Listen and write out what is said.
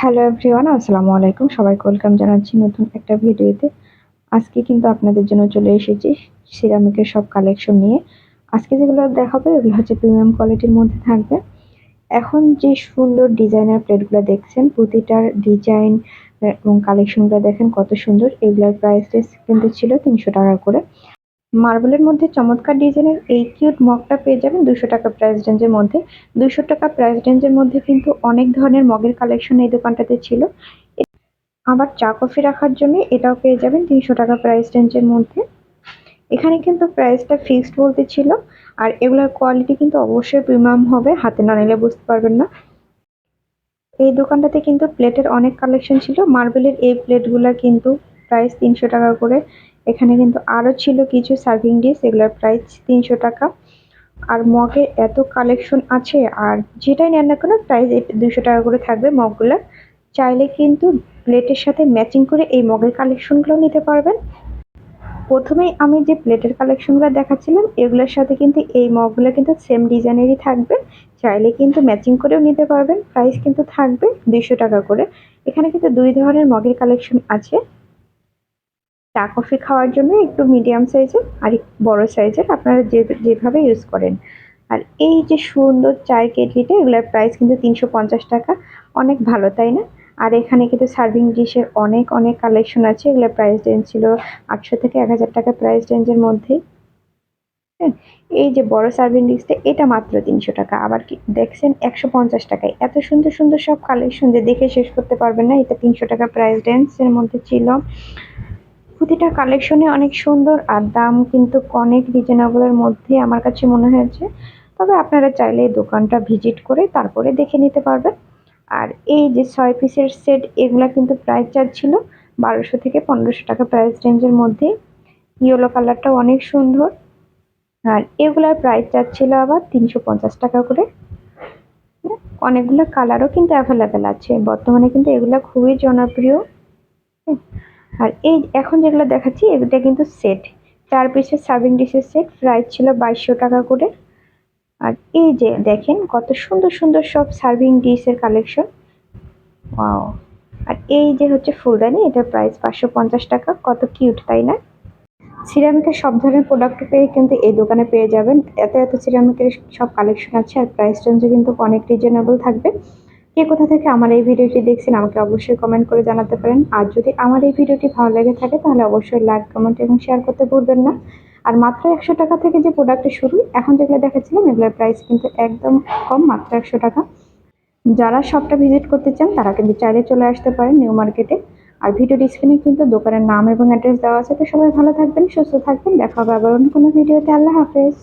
Hello everyone আসসালামু আলাইকুম। সবাইকে ওয়েলকাম জানাচ্ছি নতুন একটা ভিডিওতে। আজকে কিন্তু আপনাদের জন্য চলে এসেছি সিরামিকের সব কালেকশন নিয়ে। আজকে যেগুলো দেখাবো, এগুলো হচ্ছে প্রিমিয়াম কোয়ালিটির মধ্যে থাকবে। এখন যে সুন্দর ডিজাইনার প্লেটগুলো দেখছেন, প্রতিটার ডিজাইন এবং কালেকশনগুলো দেখেন কত সুন্দর। এগুলোর প্রাইস কিন্তু ছিল তিনশো টাকা করে। মার্বেলের মধ্যে চমৎকার ডিজাইনের এই কিউট মগটা পেয়ে যাবেন দুশো টাকা প্রাইস রেঞ্জের মধ্যে। দুশো টাকা প্রাইস রেঞ্জের মধ্যে কিন্তু অনেক ধরনের মগের কালেকশন এই দোকানটাতে ছিল। আবার চা কফি রাখার জন্য এটাও পেয়ে যাবেন তিনশো টাকা প্রাইস রেঞ্জের মধ্যে। এখানে কিন্তু প্রাইসটা ফিক্সড বলতে ছিল, আর এগুলোর কোয়ালিটি কিন্তু অবশ্যই প্রিমিয়াম হবে, হাতে না নিলে বুঝতে পারবেন না। এই দোকানটাতে কিন্তু প্লেটের অনেক কালেকশন ছিল, মার্বেলের এই প্লেটগুলো কিন্তু প্রাইস তিনশো টাকা করে এখানে কিন্তু আরও ছিল কিছু সার্ভিং ডিশ এগুলোর প্রাইস তিনশো টাকা। আর মগে এত কালেকশন আছে, আর যেটাই নেন না কেন প্রাইস দুশো টাকা করে থাকবে মগগুলো। চাইলে কিন্তু প্লেটের সাথে ম্যাচিং করে এই মগের কালেকশনগুলো নিতে পারবেন। প্রথমেই আমি যে প্লেটের কালেকশনগুলো দেখাচ্ছিলাম, এগুলোর সাথে কিন্তু এই মগগুলো কিন্তু সেম ডিজাইনেরই থাকবে। চাইলে কিন্তু ম্যাচিং করেও নিতে পারবেন প্রাইস কিন্তু থাকবে দুশো টাকা করে। এখানে কিন্তু দুই ধরনের মগের কালেকশন আছে। চা, কফি খাওয়ার জন্য একটু মিডিয়াম সাইজের আর বড় সাইজের আপনারা যে, যেভাবে ইউজ করেন। আর এই যে সুন্দর চায়ের কেটলিটা, এগুলোর প্রাইস কিন্তু তিনশো পঞ্চাশ টাকা। অনেক ভালো, তাই না? আর এখানে কিন্তু সার্ভিং ডিশের অনেক অনেক কালেকশন আছে। এগুলোর প্রাইস রেঞ্জ ছিল আটশো থেকে এক হাজার টাকা প্রাইস রেঞ্জের মধ্যেই হ্যাঁ এই যে বড় সার্ভিং ডিশটা এটা মাত্র তিনশো টাকা। আবার কি, দেখছেন একশো পঞ্চাশ টাকায়। এত সুন্দর সুন্দর সব কালেকশন যে দেখে শেষ করতে পারবেন না। এটা তিনশো টাকা প্রাইস রেঞ্জের মধ্যে ছিল। প্রতিটা কালেকশনে অনেক সুন্দর আর দাম কিন্তু অনেক রিজনেবলের মধ্যে আমার কাছে মনে হয়েছে। তবে আপনারা চাইলে দোকানটা ভিজিট করে তারপরে দেখে নিতে পারবেন। আর এই যে ছয় পিসের সেট এগুলা কিন্তু প্রাইস চার্জ ছিল বারোশো থেকে পনেরোশো টাকা প্রাইস রেঞ্জের মধ্যে। ইয়েলো কালারটাও অনেক সুন্দর। আর এগুলার প্রাইস চার্জ ছিল আবার তিনশো পঞ্চাশ টাকা করে। অনেকগুলো কালারও কিন্তু অ্যাভেলেবেল আছে। বর্তমানে কিন্তু এগুলা খুবই জনপ্রিয়। আর এই এখন যেগুলো দেখাচ্ছি এটা কিন্তু সেট চার পিসের সার্ভিং ডিশের সেট প্রাইস ছিল বাইশশো টাকা করে। আর এই যে দেখেন, কত সুন্দর সুন্দর সব সার্ভিং ডিশের কালেকশন ওয়াও আর এই যে হচ্ছে ফুলদানি, এটার প্রাইস পাঁচশো পঞ্চাশ টাকা। কত কিউট তাই না? সিরামিকের সব ধরনের প্রোডাক্ট পেয়ে কিন্তু এই দোকানে পেয়ে যাবেন। এত এত সিরামিকের সব কালেকশন আছে, আর প্রাইস রেঞ্জও কিন্তু অনেক রিজনেবল থাকবে। কে কোথা থেকে আমার এই ভিডিওটি দেখছেন আমাকে অবশ্যই কমেন্ট করে জানাতে পারেন। আর যদি আমার এই ভিডিওটি ভালো লেগে থাকে, তাহলে অবশ্যই লাইক কমেন্ট এবং শেয়ার করতে ভুলবেন না। আর মাত্র একশো টাকা থেকে যে প্রোডাক্টটি শুরু, এখন যেগুলো দেখাচ্ছিলাম, এগুলোর প্রাইস কিন্তু একদম কম, মাত্র একশো টাকা। যারা শপটা ভিজিট করতে চান, তারা কিন্তু চাইলে চলে আসতে পারেন নিউ মার্কেটে আর ভিডিও স্ক্রিনে কিন্তু দোকানের নাম এবং অ্যাড্রেস দেওয়া আছে, তো সবাই ভালো থাকবেন, সুস্থ থাকবেন, দেখা হবে আবার অন্য কোনো ভিডিওতে আল্লাহ হাফেজ।